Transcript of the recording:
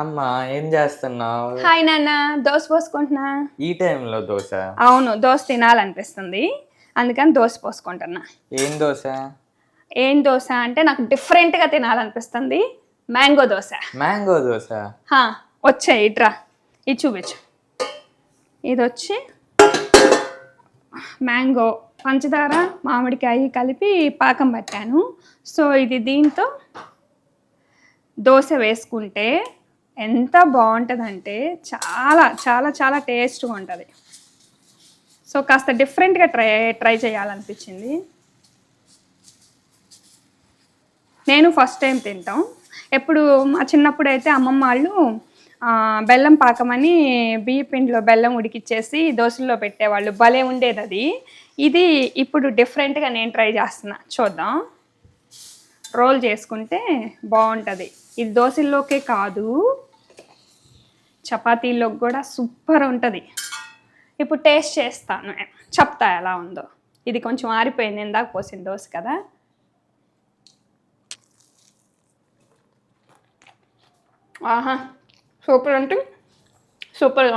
అమ్మా ఏం చేస్తున్నావు? హాయ్ నాన్న దోశ పోసుకుంటున్నా? ఈ టైంలో దోశ? అవును దోశ తినాలనిపిస్తుంది. అందుకని దోశ పోసుకుంటున్నా. ఏం దోశ? ఏం దోశ అంటే నాకు డిఫరెంట్గా తినాలనిపిస్తుంది. మ్యాంగో దోశ. మ్యాంగో దోశ? హా, వచ్చాయి ఇట్రా. ఇది చూపించు. ఇది వచ్చి మ్యాంగో పంచదార మామిడికాయ కలిపి పాకం పట్టాను. సో ఇది దీంతో దోశ వేసుకుంటే ఎంత బాగుంటుందంటే చాలా చాలా చాలా టేస్ట్గా ఉంటుంది. సో కాస్త డిఫరెంట్గా ట్రై ట్రై చేయాలనిపించింది. నేను ఫస్ట్ టైం తింటాం. ఎప్పుడు మా చిన్నప్పుడు అయితే అమ్మమ్మ వాళ్ళు బెల్లం పాకమని బియ్య పిండిలో బెల్లం ఉడికిచ్చేసి దోశల్లో పెట్టేవాళ్ళు. భలే ఉండేది అది. ఇది ఇప్పుడు డిఫరెంట్గా నేను ట్రై చేస్తున్నా. చూద్దాం. రోల్ చేసుకుంటే బాగుంటుంది. ఇది దోశల్లోకే కాదు. చపాతీలోకి కూడా సూపర్ ఉంటుంది. ఇప్పుడు టేస్ట్ చేస్తాను. చెప్తా ఎలా ఉందో. ఇది కొంచెం ఆరిపోయింది ఇందాక పోసిన దోశ కదా. ఆహా సూపర్ అంటే సూపర్